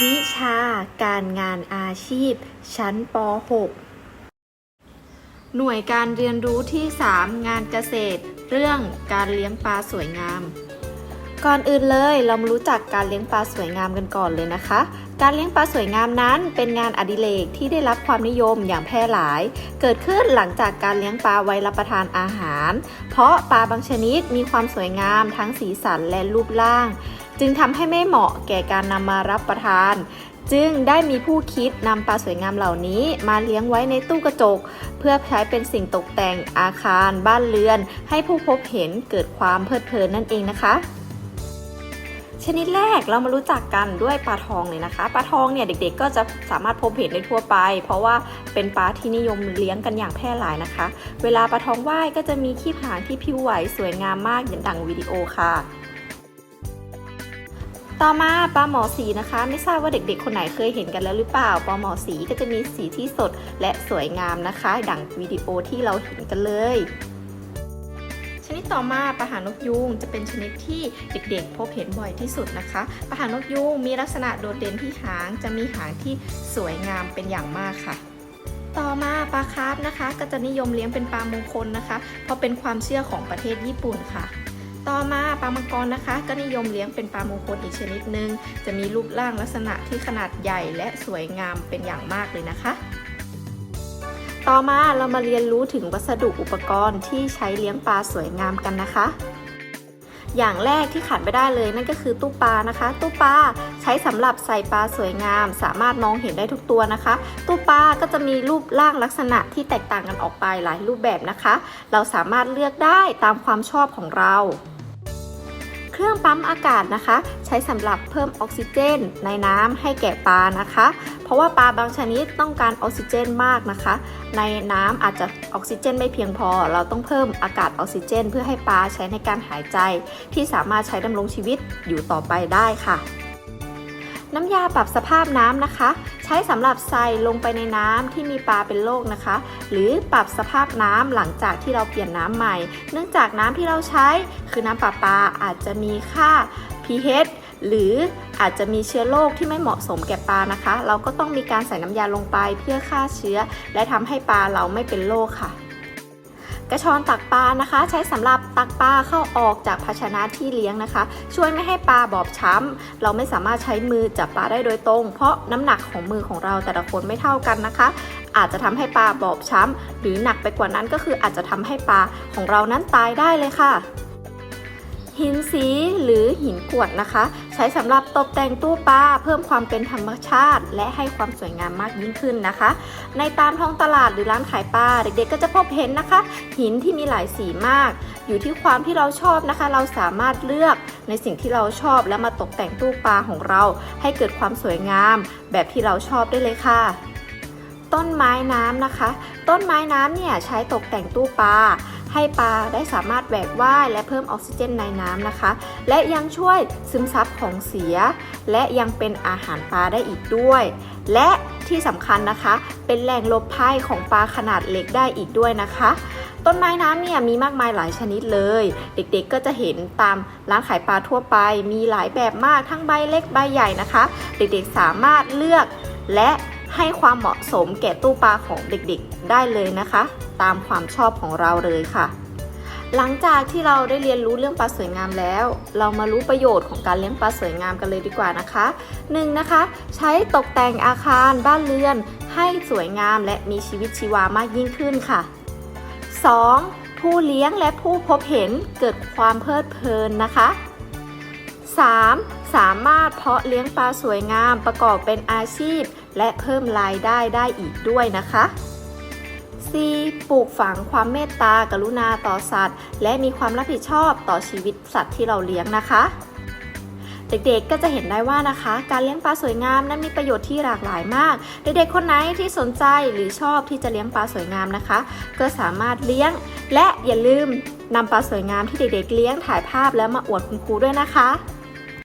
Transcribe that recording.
วิชาการงานอาชีพ ชั้นป .6 หน่วยการเรียนรู้ที่ 3 งานเกษตร เรื่องการเลี้ยงปลาสวยงาม ก่อนอื่นเลยเรามารู้จักการเลี้ยงปลาสวยงามกันก่อนเลยนะคะ การเลี้ยงปลาสวยงามนั้น เป็นงานอดิเรกที่ได้รับความนิยมอย่างแพร่หลาย เกิดขึ้นหลังจากการเลี้ยงปลาไว้รับประทานอาหาร เพราะปลาบางชนิดมีความสวยงามทั้งสีสันและรูปร่าง จึงทำให้ไม่เหมาะแก่การนำมารับประทาน จึงได้มีผู้คิดนำปลาสวยงามเหล่านี้ มาเลี้ยงไว้ในตู้กระจก เพื่อใช้เป็นสิ่งตกแต่งอาคาร บ้านเรือน ให้ผู้พบเห็นเกิดความเพลิดเพลินนั่นเองนะคะชนิดแรกเรามารู้จักกันด้วยปลาทองเลยนะคะปลาทองเนี่ยเด็กๆ ก็จะสามารถพบเห็นได้ทั่วไป เพราะว่าเป็นปลาที่นิยมเลี้ยงกันอย่างแพร่หลายนะคะ เวลาปลาทองว่ายก็จะมีขีบหางที่พิ้วไหวสวยงามมากอย่างดังวิดีโอค่ะ ต่อมาปลาหมอสีนะคะ ไม่ทราบว่าเด็กๆ คนไหนเคยเห็นกันแล้วหรือเปล่าปลาหมอสีก็จะมีสีที่สดและสวยงามนะคะ ดังวิดีโอที่เราเห็นกันเลยชนิดต่อมาปลาหางนกยูงจะเป็นชนิดที่เด็กๆ พบเห็นบ่อยที่สุดนะคะปลาหางนกยูงมีลักษณะโดดเด่นที่หางจะมีหางที่สวยงามเป็นอย่างมากค่ะ ต่อมาปลาคาร์ฟนะคะ ก็จะนิยมเลี้ยงเป็นปลามงคลนะคะ เพราะเป็นความเชื่อของประเทศญี่ปุ่นค่ะ ต่อมาปลามังกรนะคะ ก็นิยมเลี้ยงเป็นปลามงคลอีกชนิดหนึ่งจะมีรูปร่างลักษณะที่ขนาดใหญ่และสวยงามเป็นอย่างมากเลยนะคะ ต่อมาเรามาเรียนรู้ถึงวัสดุอุปกรณ์ที่ใช้เลี้ยงปลาสวยงามกันนะคะ อย่างแรกที่ขาดไม่ได้เลยนั่นก็คือตู้ปลานะคะ ตู้ปลาใช้สำหรับใส่ปลาสวยงาม สามารถมองเห็นได้ทุกตัวนะคะ ตู้ปลาก็จะมีรูปร่างลักษณะที่แตกต่างกันออกไปหลายรูปแบบนะคะ เราสามารถเลือกได้ตามความชอบของเรา เครื่องปั๊มอากาศนะคะ ใช้สำหรับเพิ่มออกซิเจน ในน้ำให้แก่ปลานะคะ เพราะว่าปลาบางชนิดต้องการออกซิเจนมากนะคะ ในน้ำอาจจะออกซิเจนไม่เพียงพอ เราต้องเพิ่มอากาศออกซิเจน เพื่อให้ปลาใช้ในการหายใจ ที่สามารถใช้ดำรงชีวิตอยู่ต่อไปได้ค่ะน้ำยาปรับสภาพน้ำนะคะ ช้สำหรับใส่ลงไปในน้ำที่มีปลาเป็นโรคนะคะ หรือปรับสภาพน้ำหลังจากที่เราเปลี่ยนน้ำใหม่ เนื่องจากน้ำที่เราใช้คือน้ำปลาปลาอาจจะมีค่า pH หรืออาจจะมีเชื้อโรคที่ไม่เหมาะสมแก่ปลานะคะ เราก็ต้องมีการใส่น้ำยาลงไปเพื่อฆ่าเชื้อ และทำให้ปลาเราไม่เป็นโรคค่ะ กระชอนตักปลานะคะ ใช้สำหรับตักปลาเข้าออกจากภาชนะที่เลี้ยงนะคะ ช่วยไม่ให้ปลาบอบช้ำเราไม่สามารถใช้มือจับปลาได้โดยตรง เพราะน้ำหนักของมือของเราแต่ละคนไม่เท่ากันนะคะ อาจจะทำให้ปลาบอบช้ำหรือหนักไปกว่านั้นก็คืออาจจะทำให้ปลาของเรานั้นตายได้เลยค่ะ หินสีหรือหินกวดนะคะ ใช้สำหรับตกแต่งตู้ปลาเพิ่มความเป็นธรรมชาติ และให้ความสวยงามมากยิ่งขึ้นนะคะ ในตามท้องตลาดหรือร้านขายปลาเด็กๆก็จะพบเห็นนะคะ หินที่มีหลายสีมาก อยู่ที่ความที่เราชอบนะคะ เราสามารถเลือกในสิ่งที่เราชอบแล้วมาตกแต่งตู้ปลาของเรา ให้เกิดความสวยงาม แบบที่เราชอบได้เลยค่ะต้นไม้น้ำนะคะ ต้นไม้น้ำเนี่ยใช้ตกแต่งตู้ปลา ให้ปลาได้สามารถแหวกว่ายและเพิ่มออกซิเจนในน้ำนะคะ และยังช่วยซึมซับของเสีย และยังเป็นอาหารปลาได้อีกด้วย และที่สำคัญนะคะ เป็นแหล่งลบภัยของปลาขนาดเล็กได้อีกด้วยนะคะ ต้นไม้น้ำเนี่ยมีมากมายหลายชนิดเลย เด็กๆก็จะเห็นตามร้านขายปลาทั่วไป มีหลายแบบมากทั้งใบเล็กใบใหญ่นะคะ เด็กๆสามารถเลือกและ ให้ความเหมาะสมแก่ตู้ปลาของเด็กๆได้เลยนะคะ ตามความชอบของเราเลยค่ะ หลังจากที่เราได้เรียนรู้เรื่องปลาสวยงามแล้ว เรามารู้ประโยชน์ของการเลี้ยงปลาสวยงามกันเลยดีกว่านะคะ 1. นะคะ ใช้ตกแต่งอาคารบ้านเรือน ให้สวยงามและมีชีวิตชีวามากยิ่งขึ้นค่ะ 2. ผู้เลี้ยงและผู้พบเห็นเกิดความเพลิดเพลินนะคะ 3. สามารถเพาะเลี้ยงปลาสวยงามประกอบเป็นอาชีพ และเพิ่มรายได้ได้อีกด้วยนะคะ 4. ปลูกฝังความเมตตากรุณาต่อสัตว์ และมีความรับผิดชอบต่อชีวิตสัตว์ที่เราเลี้ยงนะคะ เด็กๆก็จะเห็นได้ว่านะคะ การเลี้ยงปลาสวยงามนั้นมีประโยชน์ที่หลากหลายมาก เด็กๆคนไหนที่สนใจหรือชอบที่จะเลี้ยงปลาสวยงามนะคะ ก็สามารถเลี้ยง และอย่าลืมนำปลาสวยงามที่เด็กๆเลี้ยงถ่ายภาพแล้วมาอวดคุณครูด้วยนะคะ